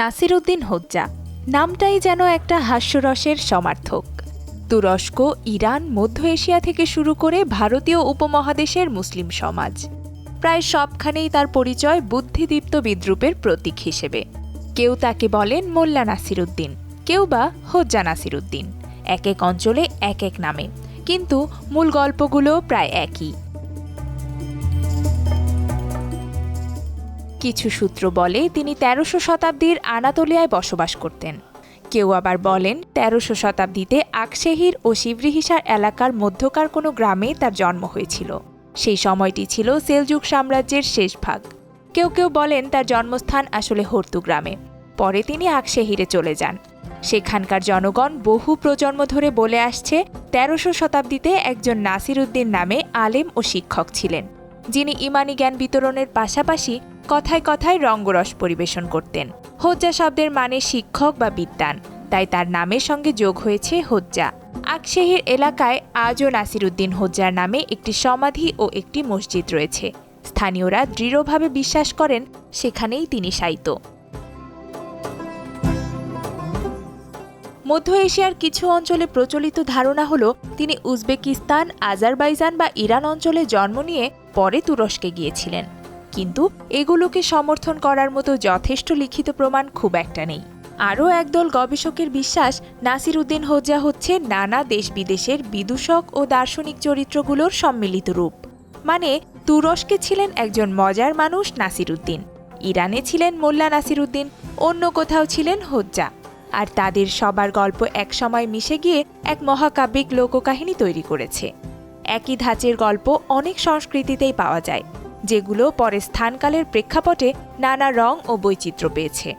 নাসিরুদ্দিন হোজ্জা। নামটাই যেন একটা হাস্যরসের সমার্থক। তুরস্ক, ইরান, মধ্য এশিয়া থেকে শুরু করে ভারতীয় উপমহাদেশের মুসলিম সমাজ। প্রায় সবখানেই তার পরিচয় বুদ্ধিদীপ্ত বিদ্রুপের প্রতীক হিসেবে। কেউ তাকে বলেন মোল্লা নাসিরুদ্দিন, কেউ বা হোজ্জা নাসিরুদ্দিন। এক এক অঞ্চলে এক এক নামে। কিন্তু মূল গল্পগুলো প্রায় একই। কিছু সূত্র বলে তিনি তেরোশো শতাব্দীর আনাতোলিয়ায় বসবাস করতেন। কেউ আবার বলেন তেরোশো শতাব্দীতে আকশেহির ও শিবরিহিসার এলাকার মধ্যকার কোনো গ্রামে তার জন্ম হয়েছিল। সেই সময়টি ছিল সেলজুক সাম্রাজ্যের শেষ ভাগ। কেউ কেউ বলেন তার জন্মস্থান আসলে হর্তু গ্রামে। পরে তিনি আকশেহিরে চলে যান। সেখানকার জনগণ বহু প্রজন্ম ধরে বলে আসছে তেরোশো শতাব্দীতে একজন নাসির উদ্দিন নামে আলেম ও শিক্ষক ছিলেন, যিনি ইমানি জ্ঞান বিতরণের পাশাপাশি কথায় কথায় রঙ্গরস পরিবেশন করতেন। হোজ্জা শব্দের মানে শিক্ষক বা বিদ্যান তাই তার নামের সঙ্গে যোগ হয়েছে হোজ্জা। আকশেহির এলাকায় আজও নাসিরুদ্দিন হোজ্জার নামে একটি সমাধি ও একটি মসজিদ রয়েছে। স্থানীয়রা দৃঢ়ভাবে বিশ্বাস করেন, সেখানেই তিনি শায়িত। মধ্য এশিয়ার কিছু অঞ্চলে প্রচলিত ধারণা হল, তিনি উজবেকিস্তান, আজারবাইজান বা ইরান অঞ্চলে জন্ম নিয়ে পরে তুরস্কে গিয়েছিলেন। কিন্তু এগুলোকে সমর্থন করার মতো যথেষ্ট লিখিত প্রমাণ খুব একটা নেই। আরও একদল গবেষকের বিশ্বাস নাসির উদ্দিন হোজ্জা হচ্ছে নানা দেশ বিদেশের বিদূষক ও দার্শনিক চরিত্রগুলোর সম্মিলিত রূপ। মানে তুরস্কে ছিলেন একজন মজার মানুষ নাসির উদ্দিন ইরানে ছিলেন মোল্লা নাসির উদ্দিন অন্য কোথাও ছিলেন হোজ্জা। আর তাদের সবার গল্প একসময় মিশে গিয়ে এক মহাকাব্যিক লোককাহিনী তৈরি করেছে। একই ধাঁচের গল্প অনেক সংস্কৃতিতেই পাওয়া যায়। যেগুলো পরে স্থানকালের প্রেক্ষাপটে নানা রং ও বৈচিত্র্য পেয়েছে।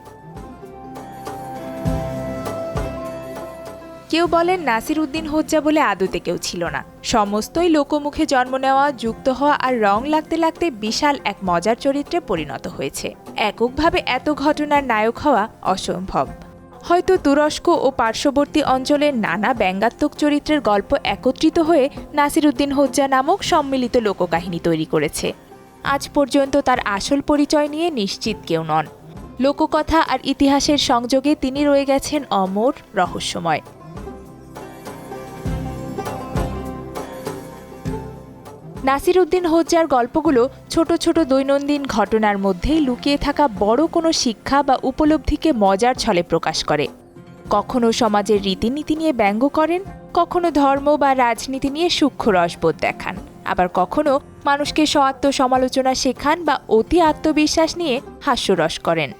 কেউ বলেন নাসির উদ্দিন হোজ্জা বলে আদতে কেউ ছিল না। সমস্তই লোকমুখে জন্ম নেওয়া, যুক্ত হওয়া আর রং লাগতে লাগতে বিশাল এক মজার চরিত্রে পরিণত হয়েছে। এককভাবে এত ঘটনার নায়ক হওয়া অসম্ভব। হয়তো তুরস্ক ও পার্শ্ববর্তী অঞ্চলের নানা ব্যঙ্গাত্মক চরিত্রের গল্প একত্রিত হয়ে নাসিরুদ্দিন হোজ্জা নামক সম্মিলিত লোককাহিনী তৈরি করেছে। আজ পর্যন্ত তার আসল পরিচয় নিয়ে নিশ্চিত কেউ নন। লোককথা আর ইতিহাসের সংযোগে তিনি রয়ে গেছেন অমর রহস্যময়। নাসির উদ্দিন হোজ্জার গল্পগুলো ছোট ছোট দৈনন্দিন ঘটনার মধ্যেই লুকিয়ে থাকা বড় কোনো শিক্ষা বা উপলব্ধিকে মজার ছলে প্রকাশ করে। কখনো সমাজের রীতিনীতি নিয়ে ব্যঙ্গ করেন, কখনো ধর্ম বা রাজনীতি নিয়ে সূক্ষ্ম রসবোধ দেখান। আবার কখনো মানুষকে স্বাত্ম সমালোচনা শেখান বা অতি আত্মবিশ্বাস নিয়ে হাস্যরস করেন।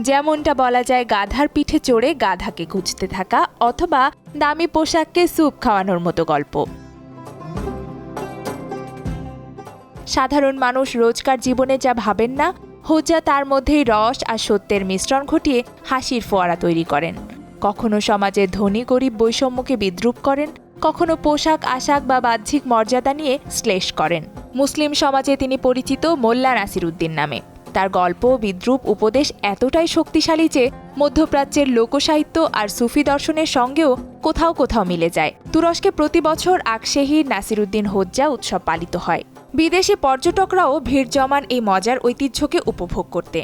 যেমনটা বলা যায়, গাধার পিঠে চড়ে গাধাকে খুঁজতে থাকা অথবা দামি পোশাককে স্যুপ খাওয়ানোর মতো গল্প। সাধারণ মানুষ রোজকার জীবনে যা ভাবেন না হোজা তার মধ্যেই রস আর সত্যের মিশ্রণ ঘটিয়ে হাসির ফোয়ারা তৈরি করেন। কখনো সমাজের ধনী গরিব বৈষম্যকে বিদ্রুপ করেন কখনো পোশাক, আশাক বা বাহ্যিক মর্যাদা নিয়ে শ্লেষ করেন। মুসলিম সমাজে তিনি পরিচিত মোল্লা নাসির উদ্দিন নামে। তার গল্প, বিদ্রুপ, উপদেশ এতটাই শক্তিশালী যে মধ্যপ্রাচ্যের লোকসাহিত্য আর সুফি দর্শনের সঙ্গেও কোথাও কোথাও মিলে যায়। তুরস্কে প্রতি বছর আকশেহির নাসিরুদ্দিন হোজ্জা উৎসব পালিত হয়। বিদেশি পর্যটকরাও ভিড় জমান এই মজার ঐতিহ্যকে উপভোগ করতে।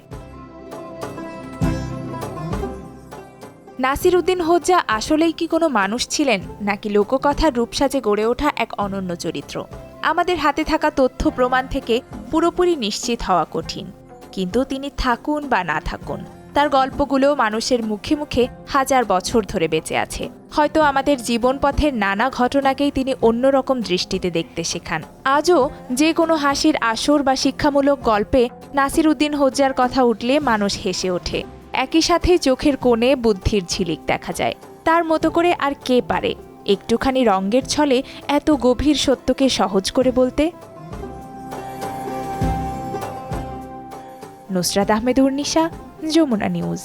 নাসির উদ্দিন হোজ্জা আসলেই কি কোনো মানুষ ছিলেন, নাকি লোককথার রূপসাজে গড়ে ওঠা এক অনন্য চরিত্র? আমাদের হাতে থাকা তথ্য প্রমাণ থেকে পুরোপুরি নিশ্চিত হওয়া কঠিন। কিন্তু তিনি থাকুন বা না থাকুন, তার গল্পগুলো মানুষের মুখে মুখে হাজার বছর ধরে বেঁচে আছে। হয়তো আমাদের জীবন পথের নানা ঘটনাকেই তিনি অন্যরকম দৃষ্টিতে দেখতে শেখান। আজও যে কোনো হাসির আসর বা শিক্ষামূলক গল্পে নাসির উদ্দিন হোজ্জার কথা উঠলে মানুষ হেসে ওঠে। একই সাথে চোখের কোণে বুদ্ধির ঝিলিক দেখা যায়। তার মতো করে আর কে পারে? একটুখানি রঙ্গের ছলে এত গভীর সত্যকে সহজ করে বলতে? নুসরাত আহমেদ উর্নিশা যমুনা নিউজ।